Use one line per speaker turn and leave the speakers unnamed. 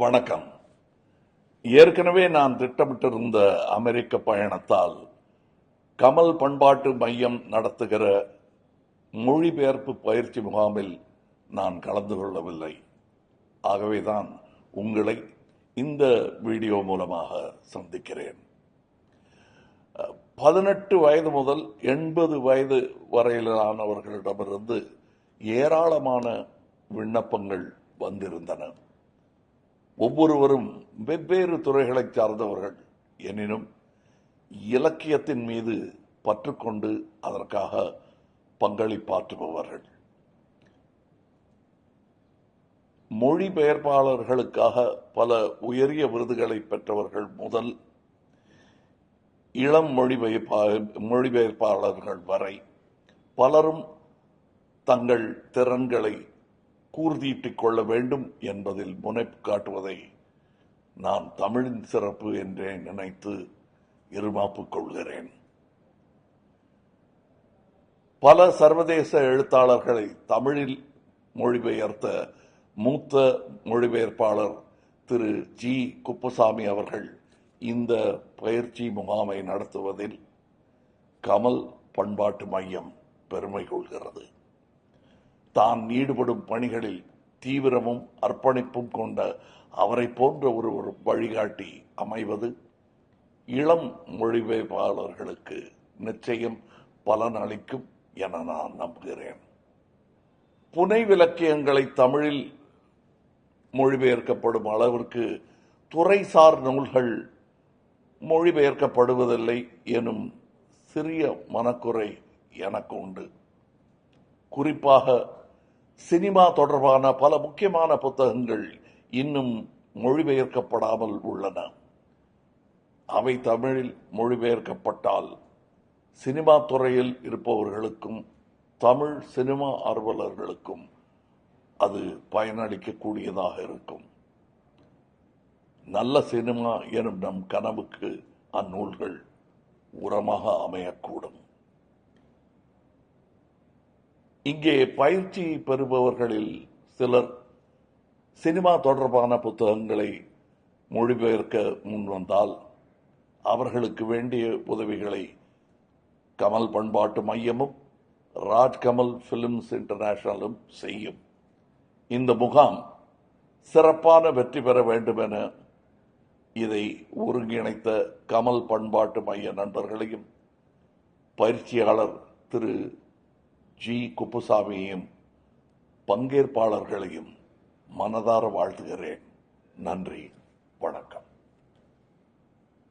வணக்கம். ஏற்கனவே நான் திட்டமிட்டிருந்த அமெரிக்க பயணத்தால் கமல் பண்பாட்டு மையம் நடத்துகிற மொழிபெயர்ப்பு பயிற்சி முகாமில் நான் கலந்து கொள்ளவில்லை. ஆகவேதான் உங்களை இந்த வீடியோ மூலமாக சந்திக்கிறேன். பதினெட்டு வயது முதல் எண்பது வயது வரையிலானவர்களிடமிருந்து ஏராளமான விண்ணப்பங்கள் வந்திருந்தன. ஒவ்வொருவரும் வெவ்வேறு துறைகளைச் சார்ந்தவர்கள். எனினும் இலக்கியத்தின் மீது பற்றுக்கொண்டு அதற்காக பங்களிப்பாற்றுபவர்கள் மொழிபெயர்ப்பாளர்களுக்காக பல உயரிய விருதுகளை பெற்றவர்கள் முதல் இளம் மொழிபெயர்ப்பா மொழிபெயர்ப்பாளர்கள் வரை பலரும் தங்கள் திறன்களை கூர்தீட்டிக் கொள்ள வேண்டும் என்பதில் முனைப்பு காட்டுவதை நான் தமிழின் சிறப்பு என்றே நினைத்து இருமாப்பு கொள்கிறேன். பல சர்வதேச எழுத்தாளர்களை தமிழில் மொழிபெயர்த்த மூத்த மொழிபெயர்ப்பாளர் திரு ஜி. குப்புசாமி அவர்கள் இந்த பயிற்சி முகாமை நடத்துவதில் கமல் பண்பாட்டு மையம் பெருமை கொள்கிறது. தான் ஈடுபடும் பணிகளில் தீவிரமும் அர்ப்பணிப்பும் கொண்ட அவரை போன்ற ஒரு ஒரு வழிகாட்டி அமைவது இளம் மொழிபெயர்ப்பாளர்களுக்கு நிச்சயம் பலன் அளிக்கும் என நான் நம்புகிறேன். புனை விலக்கியங்களை தமிழில் மொழிபெயர்க்கப்படும் அளவிற்கு துறைசார் நூல்கள் மொழிபெயர்க்கப்படுவதில்லை எனும் சிறிய மனக்குறை எனக்கு உண்டு. குறிப்பாக சினிமா தொடர்பான பல முக்கியமான புத்தகங்கள் இன்னும் மொழிபெயர்க்கப்படாமல் உள்ளன. அவை தமிழில் மொழிபெயர்க்கப்பட்டால் சினிமா துறையில் இருப்பவர்களுக்கும் தமிழ் சினிமா ஆர்வலர்களுக்கும் அது பயனளிக்கக்கூடியதாக இருக்கும். நல்ல சினிமா எனும் நம் கனவுக்கு அந்நூல்கள் உரமாக அமையக்கூடும். இங்கே பயிற்சி பெறுபவர்களில் சிலர் சினிமா தொடர்பான புத்தகங்களை மொழிபெயர்க்க முன்வந்தால் அவர்களுக்கு வேண்டிய உதவிகளை கமல் பண்பாட்டு மையமும் ராஜ்கமல் பிலிம்ஸ் இன்டர்நேஷனலும் செய்யும். இந்த முகாம் சிறப்பான வெற்றி பெற வேண்டும் என இதை ஒருங்கிணைத்த கமல் பண்பாட்டு மைய நண்பர்களையும் பயிற்சியாளர் திரு ஜி. குப்புசாமியையும் பங்கேற்பாளர்களையும் மனதார வாழ்த்துகிறேன். நன்றி. வணக்கம்.